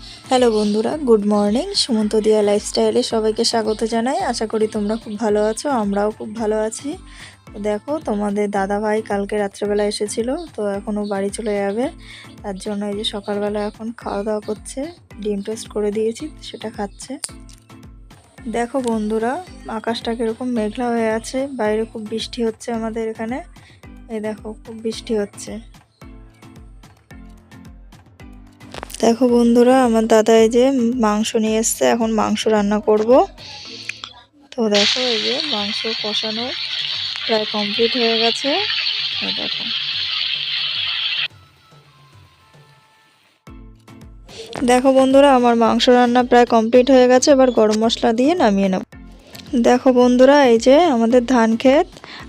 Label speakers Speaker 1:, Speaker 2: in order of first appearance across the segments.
Speaker 1: Hello বন্ধুরা, good morning. Sumanta দিয়া লাইফস্টাইলে সবাইকে স্বাগত জানাই। আশা করি তোমরা খুব ভালো আছো, আমরাও খুব ভালো আছি। দেখো, তোমাদের দাদা ভাই কালকে রাত্রেবেলা এসেছিল, তো এখনও বাড়ি চলে যাবে। তার জন্য এই যে সকালবেলা এখন খাওয়া দাওয়া করছে, ডিম টোস্ট করে দিয়েছি, সেটা খাচ্ছে। দেখো বন্ধুরা, আকাশটা কীরকম মেঘলা হয়ে আছে, বাইরে খুব বৃষ্টি হচ্ছে আমাদের এখানে। এই দেখো, খুব বৃষ্টি হচ্ছে। দেখো বন্ধুরা, আমার দাদা এই যে মাংস নিয়ে এসছে, এখন মাংস রান্না করব। তো দেখো এই যে মাংস কষানো প্রায় কমপ্লিট হয়ে গেছে। দেখো। দেখো বন্ধুরা, আমার মাংস রান্না প্রায় কমপ্লিট হয়ে গেছে, এবার গরম মশলা দিয়ে নামিয়ে নেব। দেখো বন্ধুরা, এই যে আমাদের ধান ক্ষেত।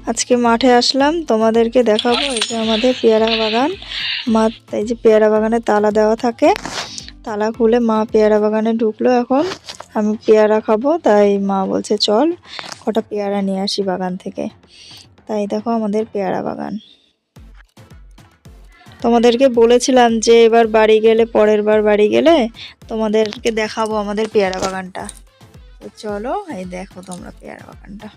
Speaker 1: আজকে মাঠে আসলাম, তোমাদেরকে দেখাবো এই যে আমাদের পেয়ারা বাগান। মা এই যে পেয়ারা বাগানে তালা দেওয়া থাকে। তালা খুলে মা পেয়ারা বাগানে ঢুকলো এখন। আমি পেয়ারা খাব, তাই মা বলছে, চল কটা পেয়ারা নিয়ে আসি বাগান থেকে। তাই দেখো আমাদের পেয়ারা বাগান। তোমাদেরকে বলেছিলাম যে এবার বাড়ি গেলে, পরের বার বাড়ি গেলে তোমাদেরকে দেখাবো আমাদের পেয়ারা বাগানটা। চলো, এই দেখো তোমরা পেয়ারা বাগানটা।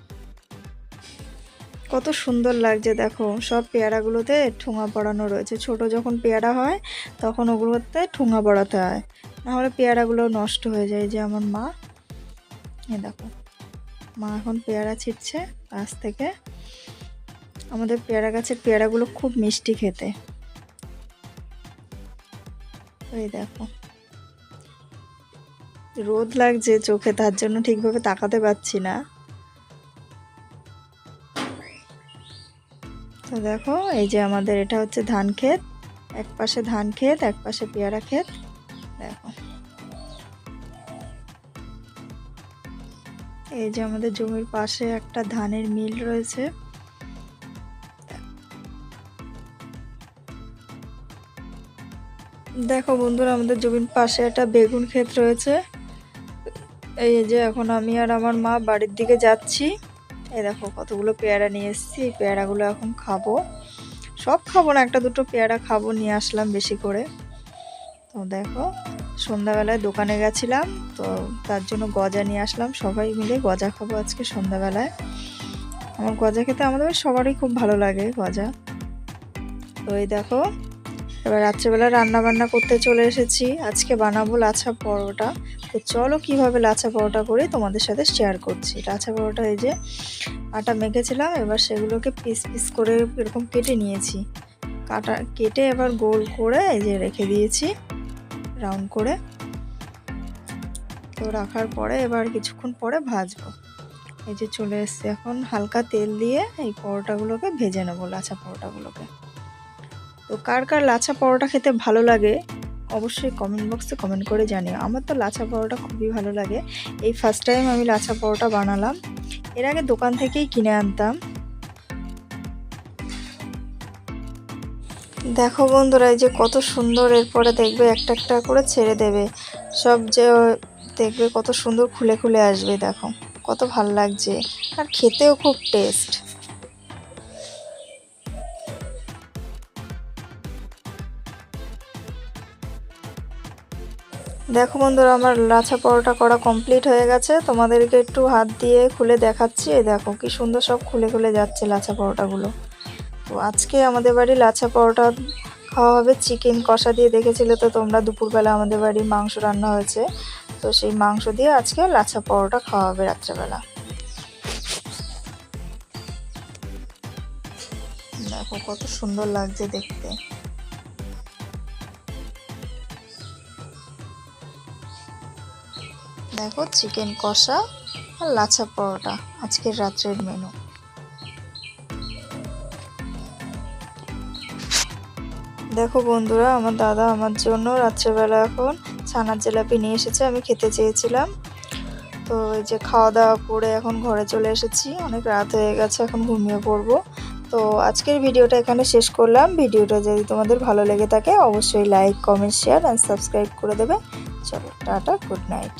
Speaker 1: কত সুন্দর লাগছে, দেখো। সব পেয়ারাগুলোতে ঠোঙা পড়ানো রয়েছে। ছোট যখন পেয়ারা হয়, তখন ওগুলোতে ঠোঙা পড়াতে হয়। নাহলে পেয়ারাগুলো নষ্ট হয়ে যায় যে আমার মা। এ দেখো, মা এখন পেয়ারা ছিটছে গাছ থেকে। আমাদের পেয়ারা গাছের পেয়ারাগুলো খুব মিষ্টি খেতে। এই দেখো। রোদ লাগছে চোখে, তার জন্য ঠিকভাবে তাকাতে পারছি না। তো দেখো, এই যে আমাদের এটা হচ্ছে ধান ক্ষেত। এক পাশে ধান ক্ষেত, এক পাশে পেয়ারা ক্ষেত। দেখো। এই যে আমাদের জমির পাশে একটা ধানের মিল রয়েছে। দেখো বন্ধুরা, আমাদের জমির পাশে একটা বেগুন ক্ষেত রয়েছে। এই যে এখন আমি আর আমার মা বাড়ির দিকে যাচ্ছি। এই দেখো কতগুলো পেয়ারা নিয়ে এসেছি পেয়ারাগুলো এখন খাব। সব খাব না, একটা দুটো পেয়ারা খাব, নিয়ে আসলাম বেশি করে। তো দেখো, সন্ধ্যাবেলায় দোকানে গেছিলাম, তো তার জন্য গজা নিয়ে আসলাম, সবাই মিলে গজা খাব আজকে সন্ধ্যাবেলায়। আমার গজা খেতে আমাদের সবারই খুব ভালো লাগে গজা। তো এই দেখো এবার রাত্রেবেলা রান্না বান্না করতে চলে এসেছি। আজকে বানাবো লাছা পরোটা। তো চলো কীভাবে লাচা পরোটা করে তোমাদের সাথে শেয়ার করছি। লাচা পরোটা এই যে আটা মেখেছিলাম, এবার সেগুলোকে পিস পিস করে এরকম কেটে নিয়েছি। কাটা, কেটে এবার গোল করে এই যে রেখে দিয়েছি রাউন্ড করে। তো রাখার পরে এবার কিছুক্ষণ পরে ভাজবো। এই যে চলে এসছে এখন হালকা তেল দিয়ে এই পরোটাগুলোকে ভেজে নেব লাচা পরোটাগুলোকে। তো কার কার লাচা পরোটা খেতে ভালো লাগে অবশ্যই কমেন্ট বক্সে কমেন্ট করে জানিও। আমার তো লাচা পরোটা খুবই ভালো লাগে। এই ফার্স্ট টাইম আমি লাচা পরোটা বানালাম। এর আগে দোকান থেকেই কিনে আনতাম। দেখো বন্ধুরা, এই যে কত সুন্দর এরপরে দেখবে একটা একটা করে ছেড়ে দেবে। সব যে দেখবে কত সুন্দর খুলে খুলে আসবে, দেখো। কত ভালো লাগছে। আর খেতেও খুব টেস্ট দেখো বন্ধুরা, আমার লাছা পরোটা করা কমপ্লিট হয়ে গেছে। তোমাদেরকে একটু হাত দিয়ে খুলে দেখাচ্ছি। এই দেখো, কি সুন্দর সব খুলে খুলে যাচ্ছে লাছা পরোটাগুলো। তো আজকে আমাদের বাড়ি লাছা পরোটা খাওয়া হবে চিকেন কষা দিয়ে। দেখেছিলে তো তোমরা, দুপুরবেলা আমাদের বাড়ি মাংস রান্না হয়েছে। তো সেই মাংস দিয়ে আজকে লাছা পরোটা খাওয়া হবে রাত্রেবেলা। দেখো কত সুন্দর লাগছে দেখতে। দেখো, চিকেন কষা আর লাচা পরোটা, আজকের রাত্রের মেনু দেখো বন্ধুরা, আমার দাদা আমার জন্য রাত্রেবেলা এখন ছানার জেলাপি নিয়ে এসেছে, আমি খেতে চেয়েছিলাম। তো এই যে খাওয়া দাওয়া করে এখন ঘরে চলে এসেছি, অনেক রাত হয়ে গেছে, এখন ঘুমিয়ে পড়ব। তো আজকের ভিডিওটা এখানে শেষ করলাম। ভিডিওটা যদি তোমাদের ভালো লেগে থাকে, অবশ্যই like comment share and subscribe করে দেবে। চলো, টাটা গুড নাইট